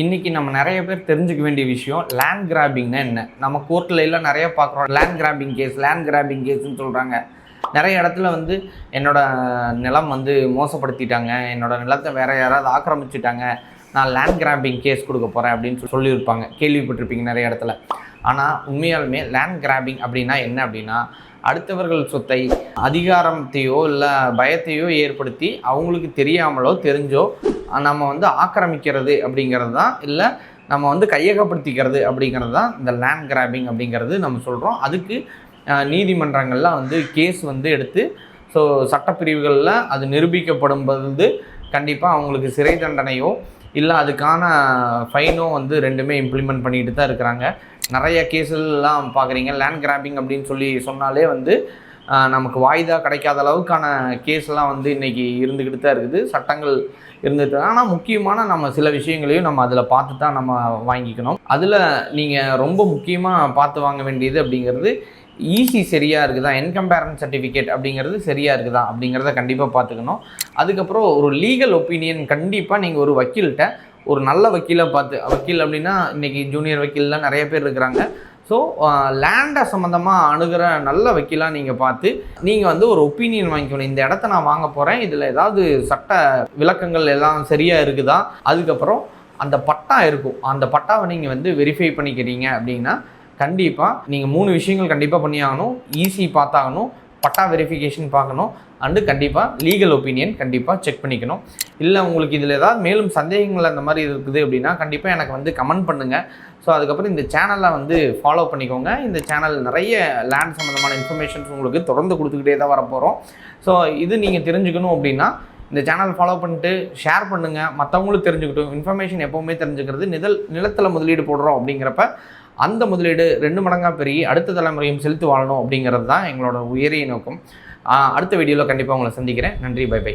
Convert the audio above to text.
இன்னைக்கு நம்ம நிறைய பேர் தெரிஞ்சுக்க வேண்டிய விஷயம் லேண்ட் கிராபிங்னா என்ன? நம்ம கோர்ட்டில் எல்லாம் நிறைய பார்க்குறோம். Land grabbing case land grabbing கேஸ்னு சொல்கிறாங்க நிறைய இடத்துல வந்து என்னோட நிலம் வந்து மோசப்படுத்திட்டாங்க. என்னோட நிலத்தை வேற யாராவது ஆக்கிரமிச்சிட்டாங்க. நான் லேண்ட் கிராபிங் கேஸ் கொடுக்க போகிறேன் அப்படின்னு சொல்லி சொல்லியிருப்பாங்க. கேள்விப்பட்டிருப்பீங்க நிறைய இடத்துல. ஆனால் உண்மையாலுமே லேண்ட் கிராபிங் அப்படின்னா என்ன அப்படின்னா அடுத்தவர்கள் சொத்தை அதிகாரத்தையோ இல்லை பயத்தையோ ஏற்படுத்தி அவங்களுக்கு தெரியாமலோ தெரிஞ்சோ நம்ம வந்து ஆக்கிரமிக்கிறது அப்படிங்கிறது தான் இல்லை நம்ம வந்து கையகப்படுத்திக்கிறது அப்படிங்கிறது தான் இந்த லேண்ட் கிராபிங் அப்படிங்கிறது நம்ம சொல்கிறோம் அதுக்கு நீதிமன்றங்கள்லாம் வந்து கேஸ் வந்து எடுத்து ஸோ சட்டப்பிரிவுகளில் அது நிரூபிக்கப்படும் வந்து கண்டிப்பாக அவங்களுக்கு சிறை தண்டனையோ இல்லை அதுக்கான ஃபைனோ வந்து ரெண்டுமே இம்ப்ளிமெண்ட் பண்ணிட்டு தான் இருக்கிறாங்க. நிறைய கேஸ்லாம் பார்க்குறீங்க லேண்ட் கிராபிங் அப்படின்னு சொல்லி சொன்னாலே வந்து நமக்கு வாய்தா கிடைக்காத அளவுக்கான கேஸ்லாம் வந்து இன்றைக்கி இருந்துக்கிட்டு தான் இருக்குது. சட்டங்கள் இருந்துட்டு ஆனால் முக்கியமான நம்ம சில விஷயங்களையும் நம்ம அதில் பார்த்து தான் நம்ம வாங்கிக்கணும். அதில் நீங்கள் ரொம்ப முக்கியமாக பார்த்து வாங்க வேண்டியது அப்படிங்கிறது ஈஸி சரியாக இருக்குதா? என்கம்பேரன் சர்டிஃபிகேட் அப்படிங்கிறது சரியாக இருக்குதா? அப்படிங்கிறத கண்டிப்பாக பார்த்துக்கணும். அதுக்கப்புறம் ஒரு லீகல் ஒப்பீனியன் கண்டிப்பாக நீங்கள் ஒரு வக்கீல்கிட்ட ஒரு நல்ல வக்கீலை பார்த்து வக்கீல் அப்படின்னா இன்றைக்கி ஜூனியர் வக்கீல்லாம் நிறைய பேர் இருக்கிறாங்க. ஸோ லேண்டை சம்மந்தமாக அணுகிற நல்ல வக்கீலாக நீங்கள் பார்த்து நீங்கள் வந்து ஒரு ஒப்பீனியன் வாங்கிக்கணும். இந்த இடத்த நான் வாங்க போகிறேன் இதில் ஏதாவது சட்ட விளக்கங்கள் எல்லாம் சரியாக இருக்குதா? அதுக்கப்புறம் அந்த பட்டா இருக்கும். அந்த பட்டாவை நீங்கள் வந்து வெரிஃபை பண்ணிக்கிறீங்க அப்படின்னா கண்டிப்பாக நீங்கள் மூணு விஷயங்கள் கண்டிப்பாக பண்ணியாகணும். ஈஸி பார்த்தாகணும். பட்டா வெரிஃபிகேஷன் பார்க்கணும். அண்டு கண்டிப்பாக லீகல் ஒப்பீனியன் கண்டிப்பாக செக் பண்ணிக்கணும். இல்லை உங்களுக்கு இதில் ஏதாவது மேலும் சந்தேகங்கள் அந்த மாதிரி இருக்குது அப்படின்னா கண்டிப்பாக எனக்கு வந்து கமெண்ட் பண்ணுங்கள் ஸோ அதுக்கப்புறம் இந்த சேனலை வந்து ஃபாலோ பண்ணிக்கோங்க. இந்த சேனல் நிறைய லேண்ட் சம்மந்தமான இன்ஃபர்மேஷன்ஸ் உங்களுக்கு தொடர்ந்து கொடுத்துக்கிட்டே தான் வரப்போகிறோம் ஸோ இது நீங்கள் தெரிஞ்சுக்கணும் அப்படின்னா இந்த சேனல் ஃபாலோ பண்ணிட்டு ஷேர் பண்ணுங்கள் மற்றவங்களும் தெரிஞ்சுக்கிட்டும். இன்ஃபர்மேஷன் எப்போவுமே தெரிஞ்சுக்கிறது நிதல் நிலத்தில் முதலீடு போடுறோம் அப்படிங்கிறப்ப அந்த முதலீடு ரெண்டு மடங்காக பெருகி அடுத்த தலைமுறையும் செலுத்து வாழணும் அப்படிங்கிறது தான் எங்களோட உயரிய நோக்கம். அடுத்த வீடியோவில் கண்டிப்பாக உங்களை சந்திக்கிறேன். நன்றி பை பை.